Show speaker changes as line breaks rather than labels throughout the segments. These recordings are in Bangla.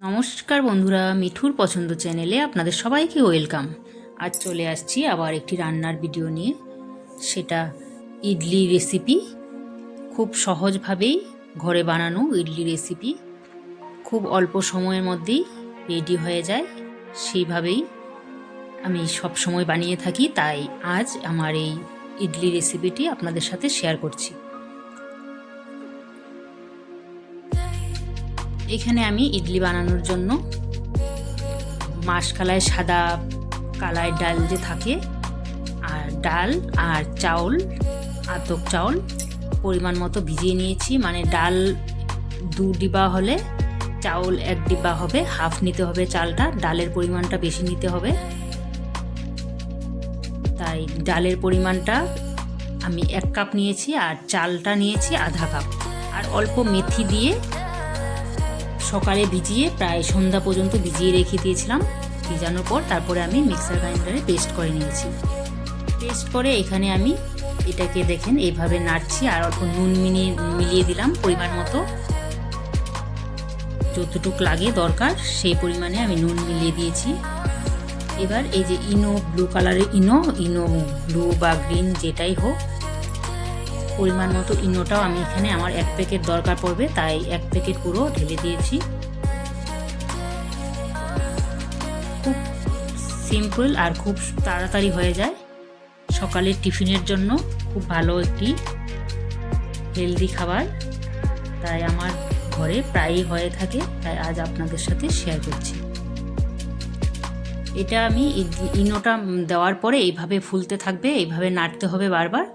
নমস্কার বন্ধুরা, মিঠুর পছন্দ চ্যানেলে আপনাদের সবাইকে ওয়েলকাম। আজ চলে আসছি আবার একটি রান্নার ভিডিও নিয়ে। সেটা ইডলি রেসিপি। খুব সহজভাবেই ঘরে বানানো ইডলি রেসিপি। খুব অল্প সময়ের মধ্যেই রেডি হয়ে যায়। সেইভাবেই আমি সব সময় বানিয়ে থাকি, তাই আজ আমার এই ইডলি রেসিপিটি আপনাদের সাথে শেয়ার করছি। এখানে আমি ইডলি বানানোর জন্য মাসকালায় সাদা কালায় ডাল যে থাকে, আর ডাল আর চাউল আতক চাউল পরিমাণ মতো ভিজিয়ে নিয়েছি। মানে ডাল দু ডিবা হলে চাউল এক ডিব্বা হবে, হাফ নিতে হবে চালটা, ডালের পরিমাণটা বেশি নিতে হবে। তাই ডালের পরিমাণটা আমি এক কাপ নিয়েছি আর চালটা নিয়েছি আধা কাপ। আর অল্প মেথি দিয়ে সকালে ভিজিয়ে প্রায় সন্ধ্যা পর্যন্ত ভিজিয়ে রেখে দিয়েছিলাম। ভিজানোর পর তারপরে আমি মিক্সার গ্রাইন্ডারে পেস্ট করে নিয়েছি। পেস্ট করে এখানে আমি এটাকে দেখেন এইভাবে নাড়ছি আর অল্প নুন মিনিয়ে মিলিয়ে দিলাম পরিমাণ মতো। যতটুক লাগে দরকার, সেই পরিমাণে আমি নুন মিলিয়ে দিয়েছি। এবার এই যে ইনো, ব্লু কালারের ইনো ইনো ব্লু বা গ্রিন যেটাই হোক পরিমাণ মতো ইনোটাও আমি এখানে আমার এক প্যাকেট দরকার পড়বে, তাই এক প্যাকেট পুরো ঢেলে দিয়েছি। খুব সিম্পল আর খুব তাড়াতাড়ি হয়ে যায়। সকালের টিফিনের জন্য খুব ভালো একটি হেলদি খাবার। তাই আমার ঘরে প্রায়ই হয়ে থাকে, তাই আজ আপনাদের সাথে শেয়ার করছি। এটা আমি ইনোটা দেওয়ার পরে এইভাবে ফুলতে থাকবে, এইভাবে নাড়তে হবে বারবার।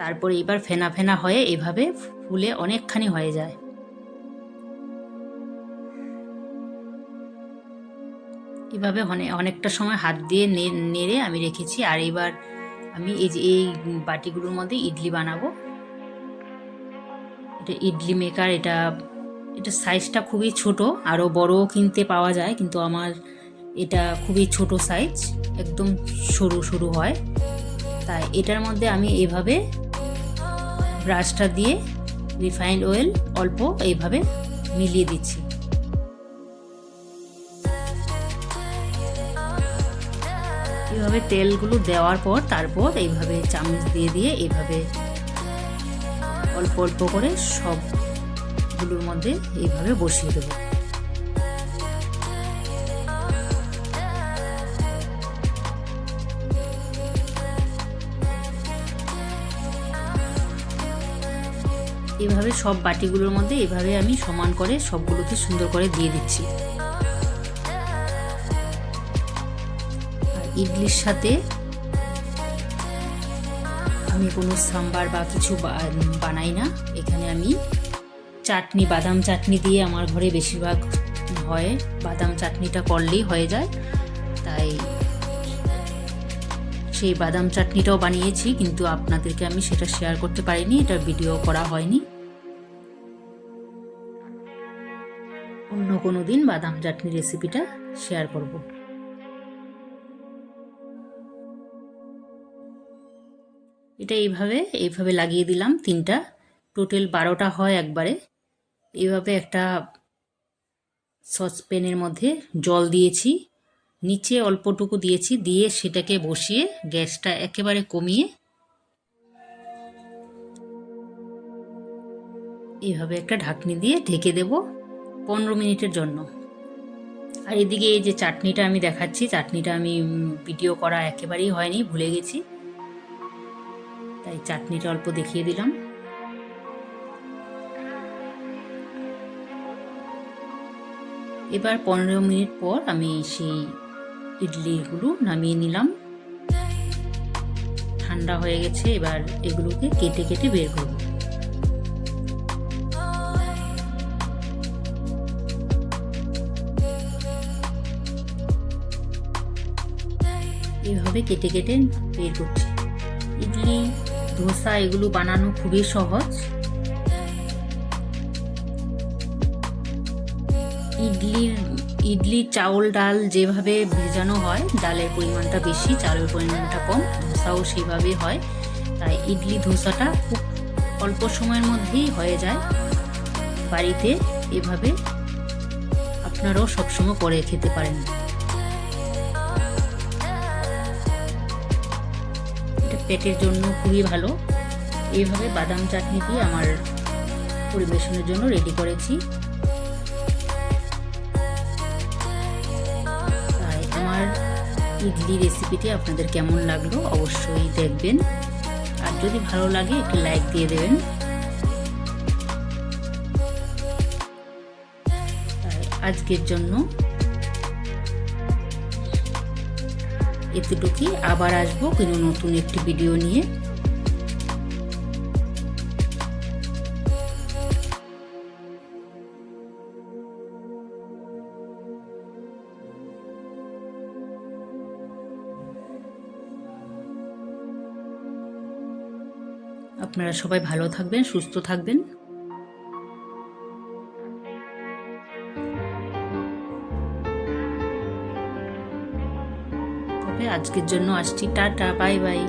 তারপরে এবার ফেনা ফেনা হয়ে এভাবে ফুলে অনেকখানি হয়ে যায়। এভাবে অনেকটা সময় হাত দিয়ে নেড়ে আমি রেখেছি আর এবার আমি এই যে এই বাটিগুলোর মধ্যে ইডলি বানাবো। এটা ইডলি মেকার, এটা এটা সাইজটা খুবই ছোট আরও বড়ও কিনতে পাওয়া যায়, কিন্তু আমার এটা খুবই ছোট সাইজ, একদম সরু সরু হয়। তাই এটার মধ্যে আমি এভাবে ব্রাশটা দিয়ে রিফাইন্ড অয়েল অল্প এইভাবে মিলিয়ে দিচ্ছি। এইভাবে তেলগুলো দেওয়ার পর তারপর এইভাবে চামচ দিয়ে দিয়ে এইভাবে অল্প অল্প করে সবগুলোর মধ্যে এইভাবে বসিয়ে দেবো। এভাবে সব বাটিগুলোর মধ্যে এভাবে আমি সমান করে সবগুলোকে সুন্দর করে দিয়ে দিচ্ছি। ইডলির সাথে আমি কোনো সাম্বার বা কিছু বানাই না। এখানে আমি চাটনি, বাদাম চাটনি দিয়ে আমার ঘরে বেশিরভাগ হয়। বাদাম চাটনিটা করলেই হয়ে যায়। তাই সেই বাদাম চাটনিটাও বানিয়েছি, কিন্তু আপনাদেরকে আমি সেটা শেয়ার করতে পারিনি এটা ভিডিও করা হয়নি। অন্য কোনো দিন বাদাম চাটনি রেসিপিটা শেয়ার করব। এটা এইভাবে এইভাবে লাগিয়ে দিলাম তিনটা। টোটাল বারোটা হয় একবারে। এইভাবে একটা সসপ্যানের মধ্যে জল দিয়েছি। নিচে অল্পটুকু দিয়েছি, দিয়ে সেটাকে বসিয়ে গ্যাসটা একেবারে কমিয়ে এইভাবে একটা ঢাকনি দিয়ে ঢেকে দেব পনেরো মিনিটের জন্য। আর এদিকে এই যে চাটনিটা আমি দেখাচ্ছি, চাটনিটা আমি ভিডিও করা একেবারেই হয়নি, ভুলে গেছি। তাই চাটনিটা অল্প দেখিয়ে দিলাম। এবার পনেরো মিনিট পর আমি সেই ইডলিগুলো নামিয়ে নিলাম। ঠান্ডা হয়ে গেছে, এবার এগুলোকে কেটে কেটে বের করব। এইভাবে কেটে কেটে বের করছি। ইডলি, ধোসা এগুলো বানানো খুবই সহজ। ইডলির ইডলি, চাউল, ডাল যেভাবে ভেজানো হয়, ডালের পরিমাণটা বেশি, চালের পরিমাণটা কম, ধোসাও সেইভাবে হয়। তাই ইডলি ধোসাটা খুব অল্প সময়ের মধ্যেই হয়ে যায়। বাড়িতে এভাবে আপনারাও সবসময় করে খেতে পারেন। এটা পেটের জন্য খুবই ভালো। এইভাবে বাদাম চাটনি দিয়ে আমার পরিবেশনের জন্য রেডি করেছি। ইডলি রেসিপিটি আপনাদের কেমন লাগল অবশ্যই দেখবেন। আর যদি ভালো লাগে, একটু লাইক দিয়ে দেবেন। আজকের জন্য এতটুকুই। আবার আসব কোনো নতুন একটি ভিডিও নিয়ে। আপনারা সবাই ভালো থাকবেন সুস্থ থাকবেন। তবে আজকের জন্য আসছি টাটা বাই বাই।